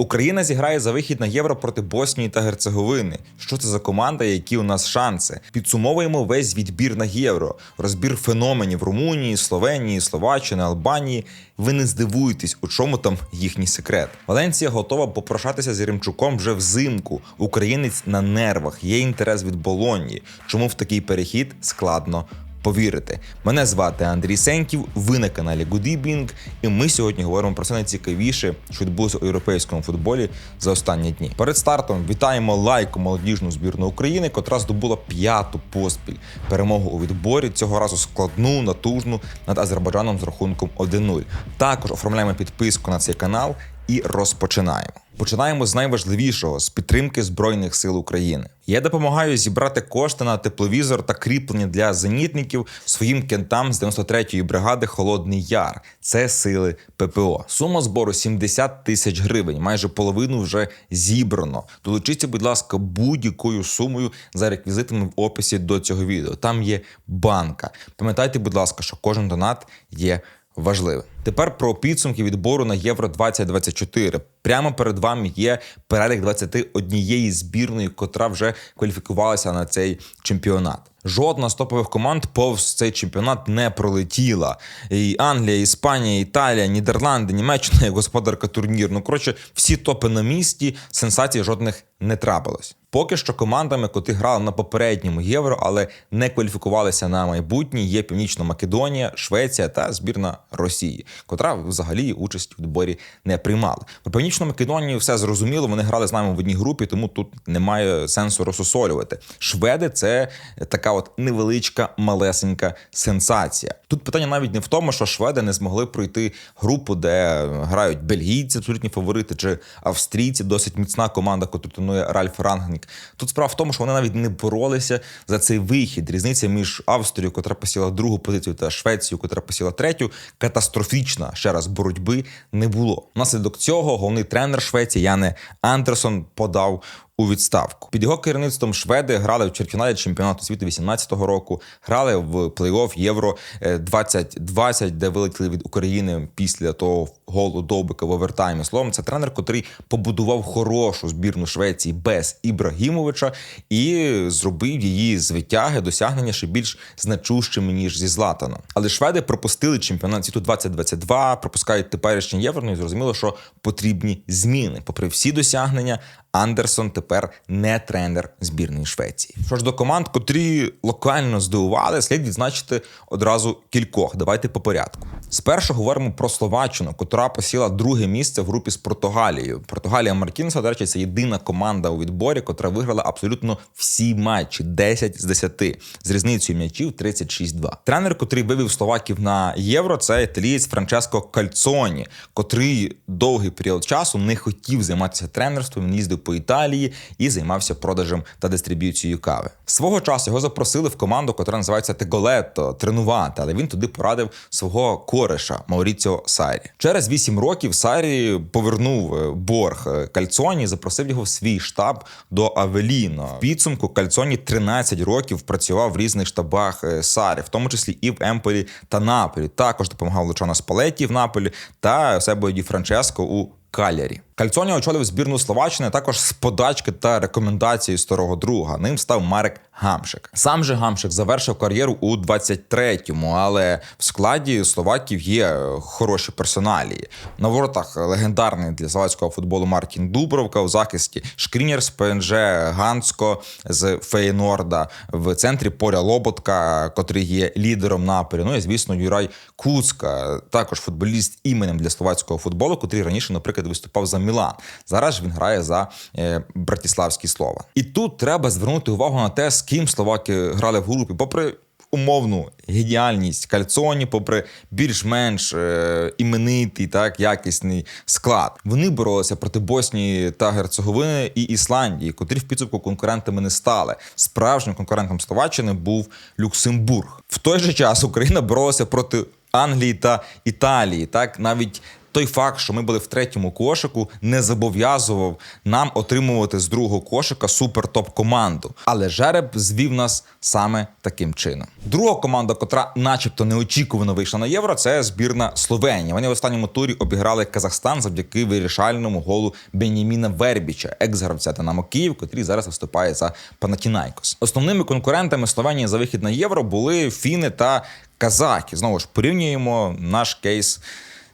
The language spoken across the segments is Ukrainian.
Україна зіграє за вихід на євро проти Боснії та Герцеговини. Що це за команда, які у нас шанси? Підсумовуємо весь відбір на євро, розбір феноменів Румунії, Словенії, Словаччини, Албанії. Ви не здивуєтесь, у чому там їхній секрет. Валенція готова попрошатися з Єремчуком вже взимку. Українець на нервах. Є інтерес від Болонії. Чому в такий перехід складно повірити. Мене звати Андрій Сенків. Ви на каналі Goodibing, і ми сьогодні говоримо про все найцікавіше, що відбулося у європейському футболі за останні дні. Перед стартом вітаємо лайку молодіжну збірну України, котра здобула п'яту поспіль перемогу у відборі. Цього разу складну, натужну над Азербайджаном з рахунком 1-0. Також оформляємо підписку на цей канал і розпочинаємо. Починаємо з найважливішого з підтримки Збройних сил України. Я допомагаю зібрати кошти на тепловізор та кріплення для зенітників своїм кентам з 93-ї бригади Холодний Яр. Це сили ППО. Сума збору 70 тисяч гривень. Майже половину вже зібрано. Долучіться, будь ласка, будь-якою сумою за реквізитами в описі до цього відео. Там є банка. Пам'ятайте, будь ласка, що кожен донат є важливим. Тепер про підсумки відбору на Євро 2024. Прямо перед вами є перелік 21 збірної, котра вже кваліфікувалася на цей чемпіонат. Жодна з топових команд повз цей чемпіонат не пролетіла. І Англія, Іспанія, Італія, Нідерланди, Німеччина господарка турніру. Ну коротше, всі топи на місці, сенсацій жодних не трапилось. Поки що командами, котрі грали на попередньому євро, але не кваліфікувалися на майбутнє, є Північна Македонія, Швеція та збірна Росії, котра взагалі участь у відборі не приймала. Про Північну Македонію все зрозуміло. Вони грали з нами в одній групі, тому тут немає сенсу розсосолювати. Шведи це така от невеличка малесенька сенсація. Тут питання навіть не в тому, що шведи не змогли пройти групу, де грають бельгійці, абсолютні фаворити, чи австрійці, досить міцна команда, яку тренує Ральф Рангнік. Тут справа в тому, що вони навіть не боролися за цей вихід. Різниця між Австрією, котра посіла другу позицію, та Швецією, котра посіла третю, катастрофічна ще раз боротьби не було. Внаслідок цього головний тренер Швеції Яне Андерсон подав у відставку. Під його керівництвом шведи грали в чвертьфіналі чемпіонату світу 18-го року, грали в плей-офф Євро е, 2020, де вилетіли від України після того голу Довбика в овертаймі. Словом, це тренер, котрий побудував хорошу збірну Швеції без Ібрагімовича і зробив її з витяги досягнення ще більш значущими ніж зі Златаном. Але шведи пропустили чемпіонат світу 2022, пропускають теперішнє євро. Ну і зрозуміло, що потрібні зміни. Попри всі досягнення, Андерсон тепер не тренер збірної Швеції. Що ж до команд, котрі локально здивували, слід відзначити одразу кількох. Давайте по порядку. Спершу говоримо про Словаччину, котра посіла друге місце в групі з Португалією. Португалія Маркінса, до речі, це єдина команда у відборі, котра виграла абсолютно всі матчі 10 з 10, з різницею м'ячів 36-2. Тренер, котрий вивів словаків на євро, це італієць Франческо Кальцоні, котрий довгий період часу не хотів займатися тренерством. Він їздив по Італії і займався продажем та дистриб'юцією кави. Свого часу його запросили в команду, котра називається Теголетто, тренувати, але він туди порадив свого кореша Мауріціо Сайрі. Через 8 років Сайрі повернув е, борг е, Кальцоні, запросив його в свій штаб до Авеліно. В підсумку Кальцоні 13 років працював в різних штабах е, Сарі, в тому числі і в Емполі та Наполі. Також допомагав Лучано Спалетті в Наполі та Себо Ді Франческо у Калярі. Кальцоні очолив збірну Словаччини також з подачки та рекомендації старого друга. Ним став Марек Гамшик. Сам же Гамшик завершив кар'єру у 23-му, але в складі словаків є хороші персоналії. На воротах легендарний для словацького футболу Мартін Дубровка у захисті Шкрінєр з ПНЖ Ганцко з Фейнорда в центрі Поря Лоботка, котрий є лідером напорі. Ну і звісно, Юрай Куцка, також футболіст іменем для словацького футболу, котрий раніше, наприклад, виступав за Мілан. Зараз він грає за е, братіславські слова. І тут треба звернути увагу на те, з ким словаки грали в групі, попри. Умовну геніальність Кальцоні, попри більш-менш е, іменитий, так якісний склад. Вони боролися проти Боснії та Герцеговини і Ісландії, котрі в підсумку конкурентами не стали. Справжнім конкурентом Словаччини був Люксембург. В той же час Україна боролася проти Англії та Італії. Так навіть Той факт, що ми були в третьому кошику, не зобов'язував нам отримувати з другого кошика супер-топ команду. Але жереб звів нас саме таким чином. Друга команда, котра, начебто, неочікувано вийшла на євро, це збірна Словенії. Вони в останньому турі обіграли Казахстан завдяки вирішальному голу Беніміна Вербіча, екс-гравця Динамо Київ, котрий зараз виступає за Панатінайкос. Основними конкурентами Словенії за вихід на євро були фіни та казахи. Знову ж порівнюємо наш кейс.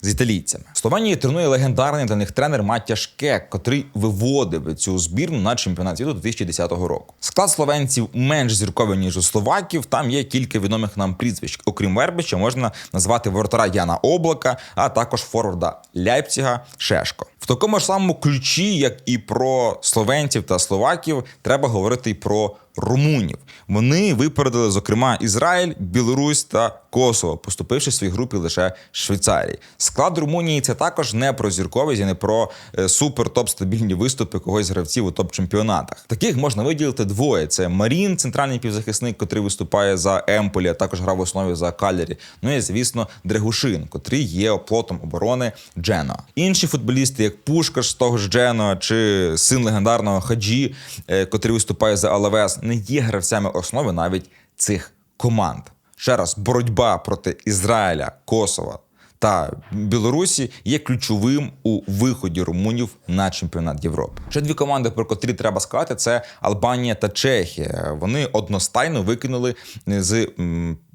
З італійцями Словенії тренує легендарний для них тренер Маття Шкек, котрий виводив цю збірну на чемпіонат світу 2010 року. Склад словенців менш зірковий ніж у словаків. Там є кілька відомих нам прізвищ. Окрім Вербича, можна назвати воротара Яна Облака, а також форварда Ляйпціга Шешко. В такому ж самому ключі, як і про словенців та словаків, треба говорити й про румунів. Вони випередили, зокрема, Ізраїль, Білорусь та Косово, поступивши в своїй групі лише Швейцарії. Склад Румунії це також не про зірковість і не про е, супер топ стабільні виступи когось з гравців у топ-чемпіонатах. Таких можна виділити двоє: це Марін, центральний півзахисник, котрий виступає за Емполі, а також грав в основі за Калері. Ну і звісно, Дрегушин, котрий є оплотом оборони Джено. Інші футболісти, як Пушкаш з того ж Джено, чи син легендарного Хаджі, е, котрий виступає за Алавес, не є гравцями основи навіть цих команд. Ще раз, боротьба проти Ізраїля, Косова та Білорусі є ключовим у виході румунів на чемпіонат Європи. Ще дві команди, про котрі треба сказати, це Албанія та Чехія. Вони одностайно викинули з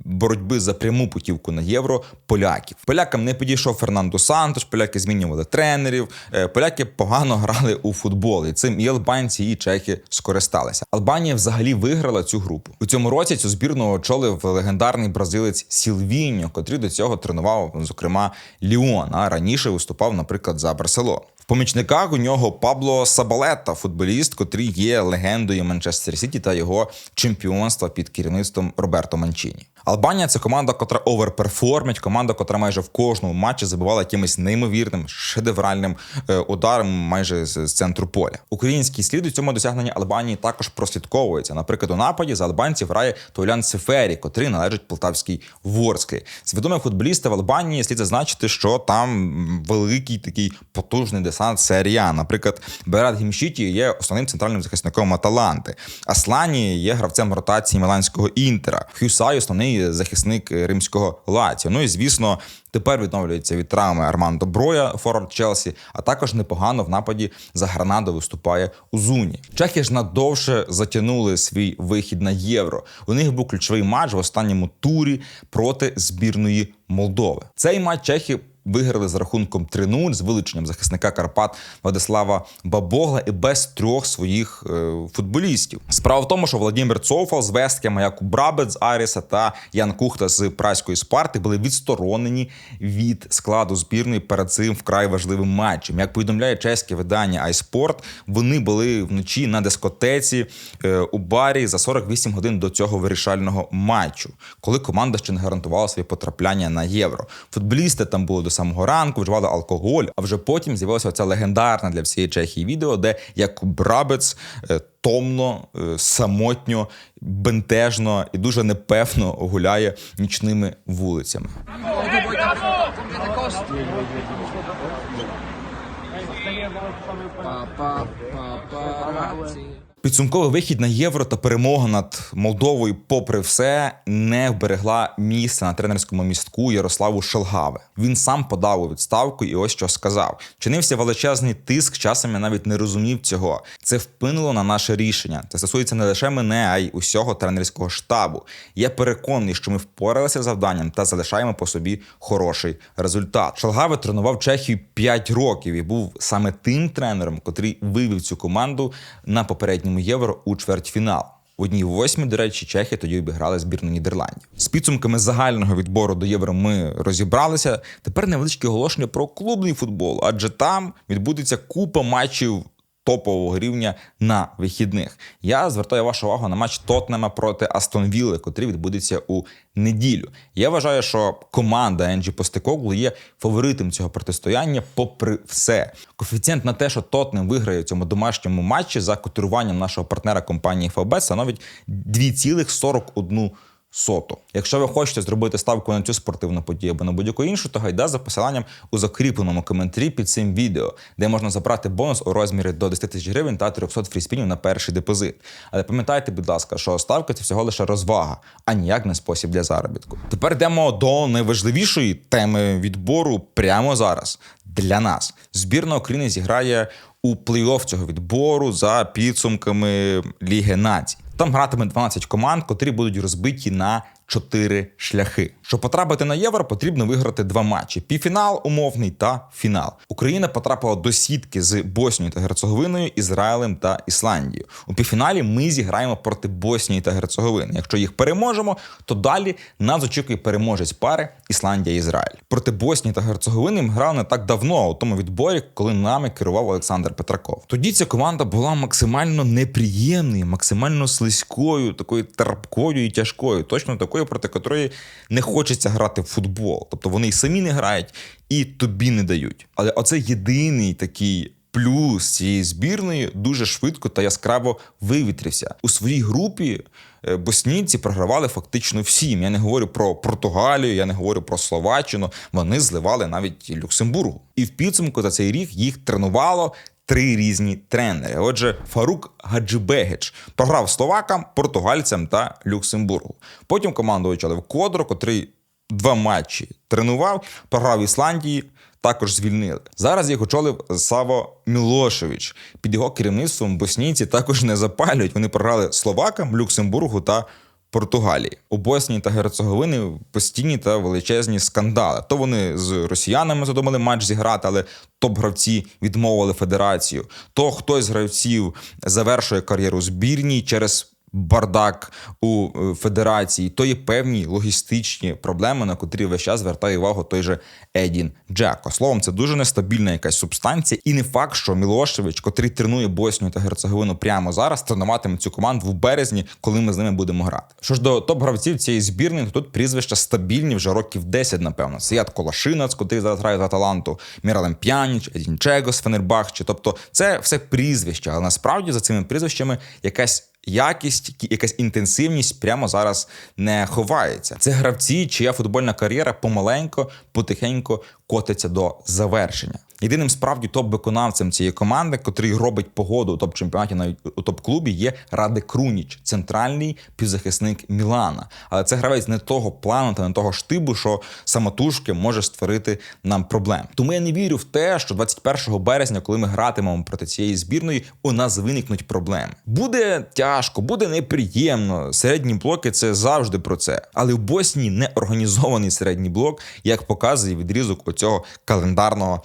боротьби за пряму путівку на євро поляків. Полякам не підійшов Фернандо Сантош, поляки змінювали тренерів. е, Поляки погано грали у футбол, і цим і албанці, і чехи скористалися. Албанія взагалі виграла цю групу. У цьому році цю збірну очолив легендарний бразилець Сілвіньо, котрий до цього тренував, зокрема, Ліон, а раніше виступав, наприклад, за Барселону. В помічниках у нього Пабло Сабалета, футболіст, котрий є легендою Манчестер Сіті та його чемпіонства під керівництвом Роберто Манчіні. Албанія це команда, котра оверперформить, команда, котра майже в кожному матчі забивала якимось неймовірним шедевральним е, ударом майже з, центру поля. Український слід у цьому досягненні Албанії також прослідковується. Наприклад, у нападі за албанців грає Толян Сефері, котрий належить полтавській Ворській. З відомих футболістів Албанії слід зазначити, що там великий такий потужний десант серія. Наприклад, Берат Гімшіті є основним центральним захисником Аталанти. Аслані є гравцем ротації Міланського інтера. Хюсай основний захисник римського Лаціо. Ну і звісно. Тепер відновлюється від травми Армандо Броя, форвард Челсі, а також непогано в нападі за Гранаду виступає у Зуні. Чехи ж надовше затягнули свій вихід на євро. У них був ключовий матч в останньому турі проти збірної Молдови. Цей матч чехи виграли з рахунком 3-0 з вилученням захисника Карпат Владислава Бабогла і без трьох своїх е, футболістів. Справа в тому, що Владимир Цофал з Весткема, Якуб Брабець з Аріса та Ян Кухта з Праської Спарти були відсторонені від складу збірної перед цим вкрай важливим матчем. Як повідомляє чеське видання iSport, вони були вночі на дискотеці е, у барі за 48 годин до цього вирішального матчу, коли команда ще не гарантувала своє потрапляння на євро. Футболісти там були до самого ранку, вживали алкоголь. А вже потім з'явилося ця легендарна для всієї Чехії відео, де Якуб Брабець е, томно, е, самотньо, бентежно і дуже непевно гуляє нічними вулицями. Підсумковий вихід на євро та перемога над Молдовою, попри все, не вберегла місце на тренерському містку Ярославу Шелгаве. Він сам подав у відставку і ось що сказав: чинився величезний тиск. Часом я навіть не розумів цього. Це вплинуло на наше рішення. Це стосується не лише мене, а й усього тренерського штабу. Я переконаний, що ми впоралися з завданням та залишаємо по собі хороший результат. Шелгаве тренував Чехію 5 років і був саме тим тренером, котрий вивів цю команду на попередньому євро у чвертьфінал. В одній восьмій, до речі, чехи тоді обіграли збірну Нідерландів. З підсумками загального відбору до євро ми розібралися. Тепер невеличке оголошення про клубний футбол, адже там відбудеться купа матчів. Топового рівня на вихідних. Я звертаю вашу увагу на матч Тотнема проти Астон Вілли, котрий відбудеться у неділю. Я вважаю, що команда Енджі Постекоглу є фаворитом цього протистояння, попри все. Коефіцієнт на те, що Тотнем виграє в цьому домашньому матчі за котируванням нашого партнера компанії ФБ, становить 2,41 соту. Якщо ви хочете зробити ставку на цю спортивну подію або на будь-яку іншу, то гайда за посиланням у закріпленому коментарі під цим відео, де можна забрати бонус у розмірі до 10 тисяч гривень та 300 фріспінів на перший депозит. Але пам'ятайте, будь ласка, що ставка це всього лише розвага, а ніяк не спосіб для заробітку. Тепер йдемо до найважливішої теми відбору прямо зараз. Для нас збірна України зіграє у плей-офф цього відбору за підсумками Ліги Націй. Там гратиме 12 команд, котрі будуть розбиті на чотири шляхи. Щоб потрапити на євро, потрібно виграти два матчі: півфінал умовний та фінал. Україна потрапила до сітки з Боснією та Герцеговиною, Ізраїлем та Ісландією. У півфіналі ми зіграємо проти Боснії та Герцеговини. Якщо їх переможемо, то далі нас очікує переможець пари Ісландія Ізраїль. Проти Боснії та Герцеговини ми грали не так давно у тому відборі, коли нами керував Олександр Петраков. Тоді ця команда була максимально неприємною, максимально слизькою, такою терпкою і тяжкою, точно такою, проти якої не хочеться грати в футбол. Тобто вони й самі не грають, і тобі не дають. Але оце єдиний такий. Плюс цієї збірної дуже швидко та яскраво вивітрився у своїй групі. е, Боснійці програвали фактично всім. Я не говорю про Португалію, я не говорю про Словаччину. Вони зливали навіть Люксембургу. І в підсумку за цей рік їх тренувало три різні тренери. Отже, Фарук Гаджибегич програв словакам, португальцям та Люксембургу. Потім команду очолив Кодро, котрий два матчі тренував, програв Ісландії. Також звільнили. Зараз їх очолив Саво Мілошевич. Під його керівництвом боснійці також не запалюють. Вони програли словакам, Люксембургу та Португалії. У Боснії та Герцеговини постійні та величезні скандали. То вони з росіянами задумали матч зіграти, але топ-гравці відмовили федерацію. То хтось з гравців завершує кар'єру збірній через. Бардак у е, федерації, то є певні логістичні проблеми, на котрі весь час звертає увагу той же Едін Джеко. Словом, це дуже нестабільна якась субстанція, і не факт, що Мілошевич, котрий тренує Боснію та Герцеговину прямо зараз, тренуватиме цю команду в березні, коли ми з ними будемо грати. Що ж до топ-гравців цієї збірної, то тут прізвища стабільні вже років 10, напевно. Сіят Колашинац, котрий зараз грає за Аталанту, Міралем П'яніч, Едін Чего з. Тобто це все прізвища, але насправді за цими прізвищами якась якість, якась інтенсивність прямо зараз не ховається. Це гравці, чия футбольна кар'єра помаленько, потихеньку котиться до завершення. Єдиним справді топ-виконавцем цієї команди, котрий робить погоду у топ-чемпіонаті, навіть у топ-клубі, є Раде Круніч, центральний півзахисник Мілана. Але це гравець не того плану та не того штибу, що самотужки може створити нам проблем. Тому я не вірю в те, що 21 березня, коли ми гратимемо проти цієї збірної, у нас виникнуть проблеми. Буде тяжко, буде неприємно. Середні блоки це завжди про це. Але в Боснії не організований середній блок, як показує відрізок оцього календарного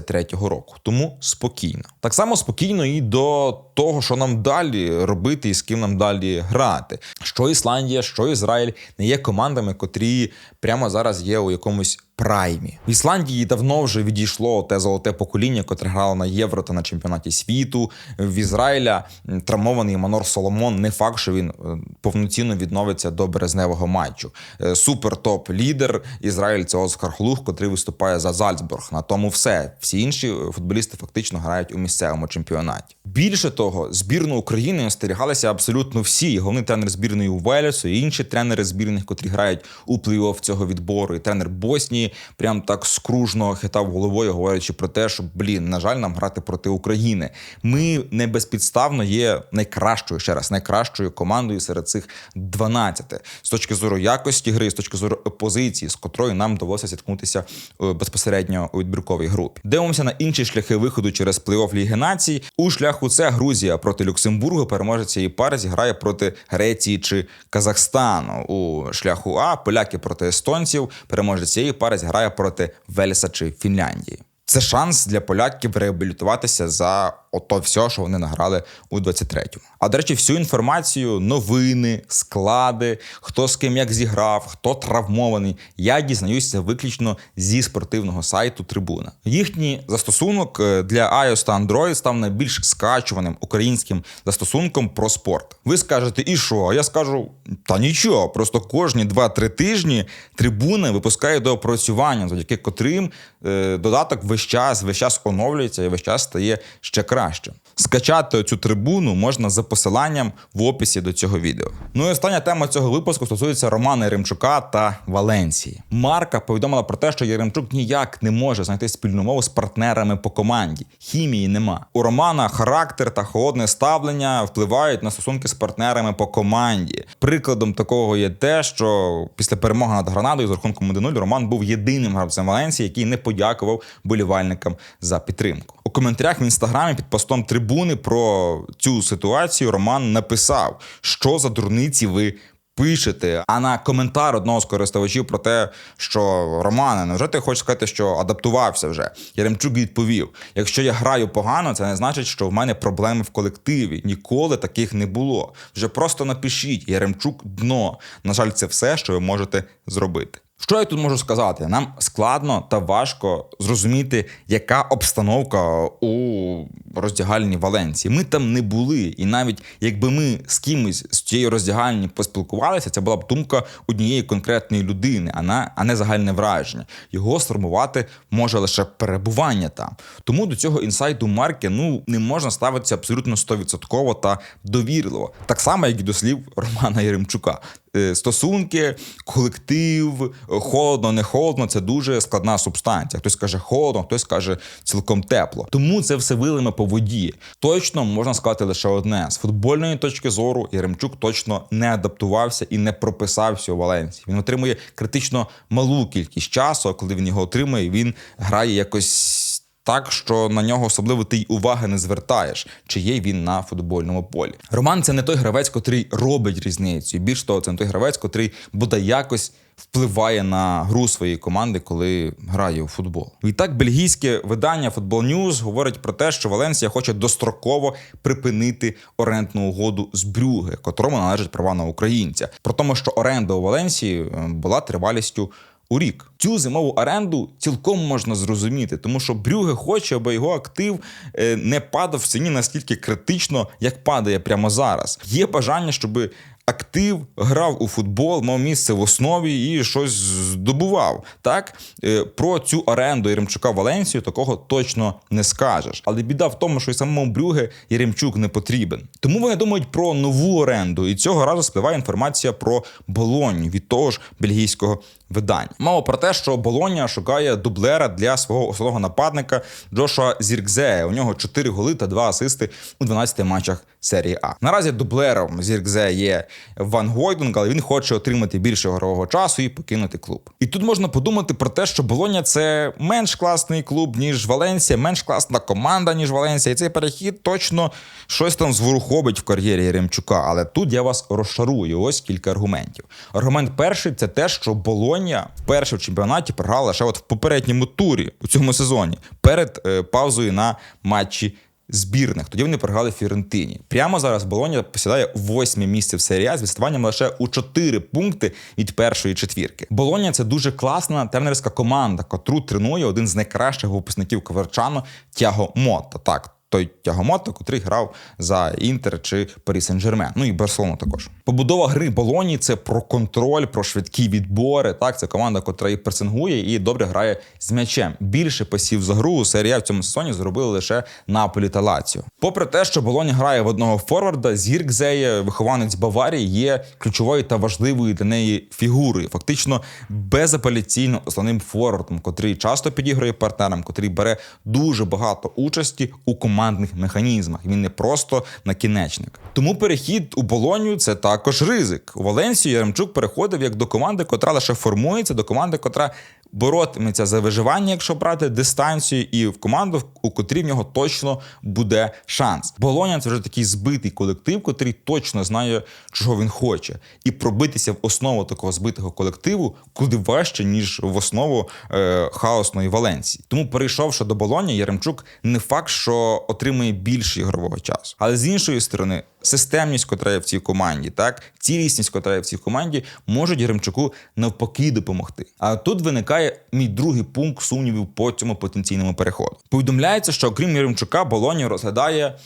23-го року. Тому спокійно. Так само спокійно і до того, що нам далі робити і з ким нам далі грати. Що Ісландія, що Ізраїль не є командами, котрі прямо зараз є у якомусь. Праймі в Ісландії давно вже відійшло те золоте покоління, котре грало на євро та на чемпіонаті світу. В Ізраїля травмований Манор Соломон. Не факт, що він е, повноцінно відновиться до березневого матчу. Е, Супер топ лідер Ізраїль це Оскар Хлух, котрий виступає за Зальцбург. На тому все. Всі інші футболісти фактично грають у місцевому чемпіонаті. Більше того, збірну України остерігалися абсолютно всі. І Головний тренер збірної Уелесу, і інші тренери збірних, котрі грають у плей-офф цього відбору, і тренер Боснії прям так скружно хитав головою, говорячи про те, що блін, на жаль, нам грати проти України. Ми не безпідставно є найкращою ще раз, найкращою командою серед цих 12. з точки зору якості гри, з точки зору позиції, з котрою нам довелося зіткнутися е, безпосередньо у відбірковій групі. Дивимося на інші шляхи виходу через плей-офф Ліги Націй. У шляху це Грузія проти Люксембургу. переможе цієї пари зіграє проти Греції чи Казахстану. У шляху А поляки проти естонців. переможе цієї пари зіграє проти Вельса чи Фінляндії. Це шанс для поляків реабілітуватися за ото все, що вони награли у 23-му. А до речі, всю інформацію, новини, склади, хто з ким як зіграв, хто травмований, я дізнаюся виключно зі спортивного сайту Трибуна. Їхній застосунок е, для iOS та Android став найбільш скачуваним українським застосунком про спорт. Ви скажете, і що? А я скажу: та нічого, просто кожні 2-3 тижні трибуни випускає доопрацювання, завдяки котрим е, додаток весь час, весь час оновлюється і весь час стає ще краще. Краще. Скачати цю трибуну можна за посиланням в описі до цього відео. Ну і остання тема цього випуску стосується Романа Яремчука та Валенції. Марка повідомила про те, що Яремчук ніяк не може знайти спільну мову з партнерами по команді. Хімії нема. У Романа характер та холодне ставлення впливають на стосунки з партнерами по команді. Прикладом такого є те, що після перемоги над Гранадою з рахунком 1-0 Роман був єдиним гравцем Валенції, який не подякував болівальникам за підтримку. Коментарях в інстаграмі під постом трибуни про цю ситуацію Роман написав, що за дурниці ви. Пишете, а на коментар одного з користувачів про те, що Романе, невже ти хочеш сказати, що адаптувався вже? Яремчук відповів: якщо я граю погано, це не значить, що в мене проблеми в колективі. Ніколи таких не було. Вже просто напишіть Яремчук дно. На жаль, це все, що ви можете зробити. Що я тут можу сказати? Нам складно та важко зрозуміти, яка обстановка у роздягальні Валенції. Ми там не були, і навіть якби ми з кимось з цієї роздягальні поспілкувалися, це була б думка однієї конкретної людини, а не, загальне враження. Його сформувати може лише перебування там. Тому до цього інсайду марки ну не можна ставитися абсолютно 100% та довірливо, так само, як і до слів Романа Яремчука. Е, Стосунки, колектив, е, холодно, не холодно це дуже складна субстанція. Хтось каже холодно, хтось каже цілком тепло. Тому це все вилиме по воді. Точно можна сказати лише одне: з футбольної точки зору Яремчук точно не адаптувався і не прописався у Валенції. Він отримує критично малу кількість часу. а Коли він його отримує, він грає якось. Так, що на нього особливо ти й уваги не звертаєш, чи є він на футбольному полі. Роман це не той гравець, котрий робить різницю. Більш того, це не той гравець, котрий буде якось впливає на гру своєї команди, коли грає у футбол. Відтак, бельгійське видання Football News говорить про те, що Валенсія хоче достроково припинити орендну угоду з Брюге, котрому належать права на українця. Про тому, що оренда у Валенсії е, була тривалістю у рік. Цю зимову оренду цілком можна зрозуміти, тому що Брюге хоче, аби його актив е, не падав в ціні настільки критично, як падає прямо зараз. Є бажання, щоб актив грав у футбол, мав місце в основі і щось здобував. Так Е, про цю оренду Єремчука Валенсію такого точно не скажеш. Але біда в тому, що й самому Брюге Єремчук не потрібен. Тому вони думають про нову оренду, і цього разу спливає інформація про Болонь від того ж бельгійського видання. Мова про те, що Болоня шукає дублера для свого основного нападника Джошуа Зіркзея. У нього 4 голи та 2 асисти у 12 матчах серії А. Наразі дублером Зіркзе є Ван Гойдунг, але він хоче отримати більше ігрового часу і покинути клуб. І тут можна подумати про те, що Болоня це менш класний клуб, ніж Валенсія, менш класна команда, ніж Валенсія. І цей перехід точно щось там зворухобить в кар'єрі Ремчука. Але тут я вас розшарую. Ось кілька аргументів. Аргумент перший це те, що Болоня вперше в чемпіонаті програла лише от в попередньому турі у цьому сезоні перед е, паузою на матчі збірних. Тоді вони програли Фірентині. Прямо зараз Болоня посідає восьме місце в серії з відставанням лише у 4 пункти від першої четвірки. Болоня це дуже класна тренерська команда, котру тренує один з найкращих випускників Коверчано Тяго Мотта. Так. Той тягомото, котрий грав за Інтер чи Парі Сен-Жермен. Ну і Барселону також. Побудова гри Болоні це про контроль, про швидкі відбори. Так, це команда, котра і пресингує і добре грає з м'ячем. Більше пасів за гру у серія в цьому сезоні зробили лише Наполі та Лаціо. Попри те, що Болоні грає в одного форварда, Зіркзеє, вихованець Баварії, є ключовою та важливою для неї фігурою. Фактично безапеляційно основним форвардом, котрий часто підігрує партнерам, котрий бере дуже багато участі у командних механізмах. Він не просто накінечник. Тому перехід у Болонію це також ризик. У Валенсію Яремчук переходив як до команди, котра лише формується, до команди, котра боротиметься за виживання, якщо брати дистанцію, і в команду, у котрій в нього точно буде шанс. Болоня це вже такий збитий колектив, котрий точно знає, чого він хоче, і пробитися в основу такого збитого колективу куди важче, ніж в основу е, хаосної Валенції. Тому, перейшовши до Болоні, Яремчук не факт, що отримує більше ігрового часу, але з іншої сторони. Системність, котра є в цій команді, так цілісність, котра є в цій команді, можуть Яремчуку навпаки допомогти. А тут виникає мій другий пункт сумнівів по цьому потенційному переходу. Повідомляється, що окрім Яремчука, Болоні розглядає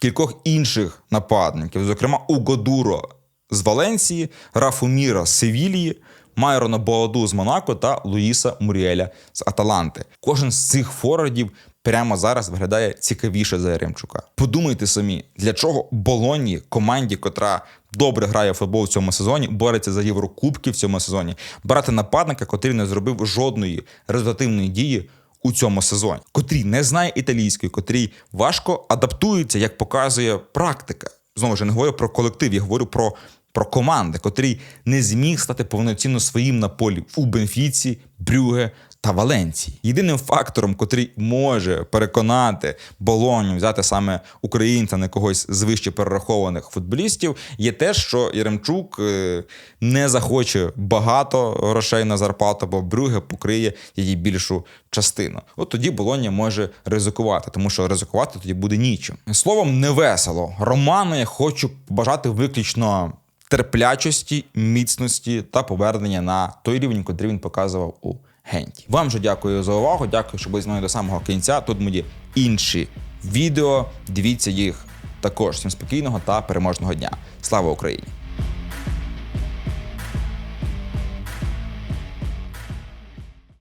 кількох інших нападників, зокрема Угодуро з Валенції, Рафу Міра з Севілії. Майрона Боаду з Монако та Луїса Муріеля з Аталанти. Кожен з цих форвардів прямо зараз виглядає цікавіше за Яремчука. Подумайте самі, для чого Болоні, команді, котра добре грає в футбол в цьому сезоні, бореться за Єврокубки в цьому сезоні, брати нападника, котрий не зробив жодної результативної дії у цьому сезоні, котрий не знає італійської, котрий важко адаптується, як показує практика. Знову ж не говорю про колектив, я говорю про, про команди, котрий не зміг стати повноцінно своїм на полі. У Бенфіці, Брюге та Валенції. Єдиним фактором, котрий може переконати Болоню взяти саме українця на когось з вище перерахованих футболістів, є те, що Яремчук е, не захоче багато грошей на зарплату, бо Брюге покриє її більшу частину. От тоді Болоня може ризикувати, тому що ризикувати тоді буде нічим. Словом, не весело. Роману я хочу побажати виключно терплячості, міцності та повернення на той рівень, котрий він показував у Генті. Вам же дякую за увагу. Дякую, що були з мною до самого кінця. Тут мої інші відео. Дивіться їх також. Всім спокійного та переможного дня. Слава Україні!